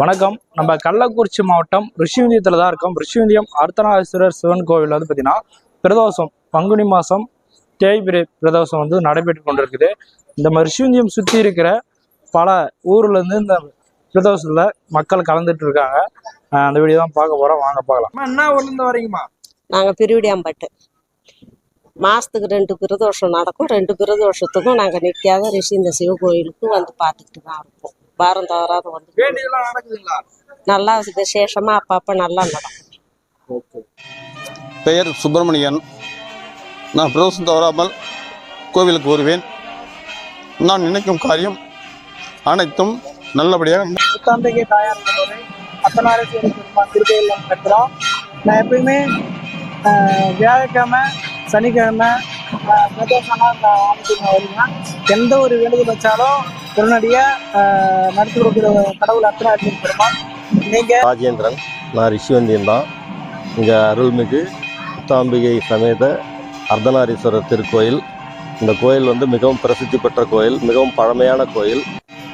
வணக்கம். நம்ம கள்ளக்குறிச்சி மாவட்டம் ரிஷிவந்தியத்தில் தான் இருக்கோம். ரிஷிவந்தியம் அர்த்தநாதீஸ்வரர் சிவன் கோவில் வந்து பார்த்தீங்கன்னா பிரதோஷம் பங்குனி மாதம் தேய்பிரை பிரதோஷம் வந்து நடைபெற்று கொண்டிருக்குது. இந்த மாதிரி ரிஷிவந்தியம் சுற்றி இருக்கிற பல ஊர்ல இருந்து இந்த பிரதோஷத்தில் மக்கள் கலந்துட்டு இருக்காங்க. அந்த வீடியோ தான் பார்க்க போகிறோம் வாங்க பார்க்கலாம். என்ன ஊர்லேருந்து வரீங்கம்மா நாங்கள் திருவிடியாம்பட்டு. மாதத்துக்கு ரெண்டு பிரதோஷம் நடக்கும். ரெண்டு பிரதோஷத்துக்கும் நாங்கள் நிற்காத ரிஷி இந்த சிவகோயிலுக்கு வந்து பார்த்துக்கிட்டு தான் இருப்போம். வாரம் தவறாத வந்து நல்லா விசேஷமாக அப்பப்போ நல்லா நடக்கும். பெயர் சுப்பிரமணியன். நான் பிரதோஷம் தவறாமல் கோவிலுக்கு வருவேன். நான் நினைக்கும் காரியம் அனைத்தும் நல்லபடியாக புத்தாந்தகை தாயார் திருக்கையில் கட்டுறோம் நான் எப்பயுமே ஆஹ், வியாழக்கிழமை சனிக்கிழமை ஆஹ், பிரதோஷமா இந்த ஆலயத்துக்கு நான் வருவேன் எந்த ஒரு வேண்டுதல் வச்சாலும் உடனடியாக நடத்தி கொடுக்குற கடவுள் அத்தனாரேஸ்வரர் பெருமாள். நீங்கள் ராஜேந்திரன் நான் ரிஷிவந்தியன் தான். இங்கே அருள்மிகு முத்தாம்பிகை சமேத அர்த்தநாரீஸ்வரர் திருக்கோயில். இந்த கோயில் வந்து மிகவும் பிரசித்தி பெற்ற கோயில் மிகவும் பழமையான கோயில்.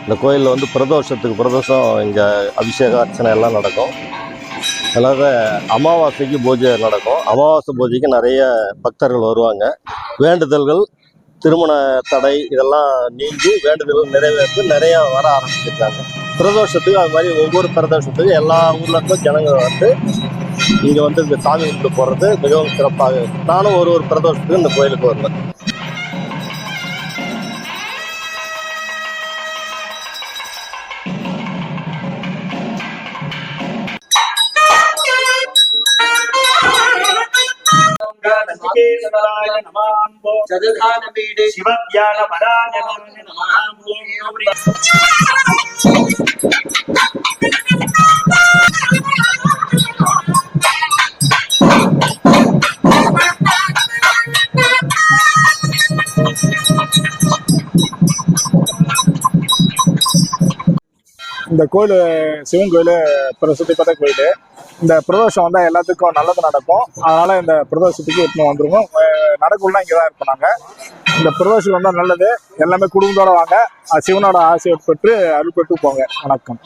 இந்த கோயிலில் வந்து பிரதோஷத்துக்கு பிரதோஷம் இங்கே அபிஷேக அர்ச்சனை எல்லாம் நடக்கும். அதாவது அமாவாசைக்கு பூஜை நடக்கும். அமாவாசை பூஜைக்கு நிறைய பக்தர்கள் வருவாங்க. வேண்டுதல்கள் திருமண தடை இதெல்லாம் நீங்கி வேண்டுதல்கள் நிறைவேற்றி நிறைய வர ஆரம்பிச்சிருக்காங்க பிரதோஷத்துக்கு அது மாதிரி ஒவ்வொரு பிரதோஷத்துக்கும் எல்லா ஊர்ல இருந்தும் ஜனங்கள் வந்து இங்க வந்து இந்த சாமி கும்பிட்டு போறது மிகவும் சிறப்பாக இருக்கும். நானும் ஒரு ஒரு பிரதோஷத்துக்கு இந்த கோயிலுக்கு வருவேன் జ్ఞానవరాయ నమాంబో సదధానపీడే శివజ్ఞానవరాయ నమాంబో இந்த கோயில் சிவன் கோயில் பிரசித்தி பெற்ற கோயில். இந்த பிரதோஷம் வந்தால் எல்லாத்துக்கும் நல்லது நடக்கும். அதனால இந்த பிரதோஷத்துக்கு எடுத்துன்னு வந்துருவோம் நடக்குள்ள இங்கே தான் இருப்போம் நாங்கள் இந்த பிரதோஷம் வந்தால் நல்லது. எல்லாமே குடும்பத்தோட வாங்க. சிவனோட ஆசையை பெற்று அருள் பெற்று போங்க. வணக்கம்.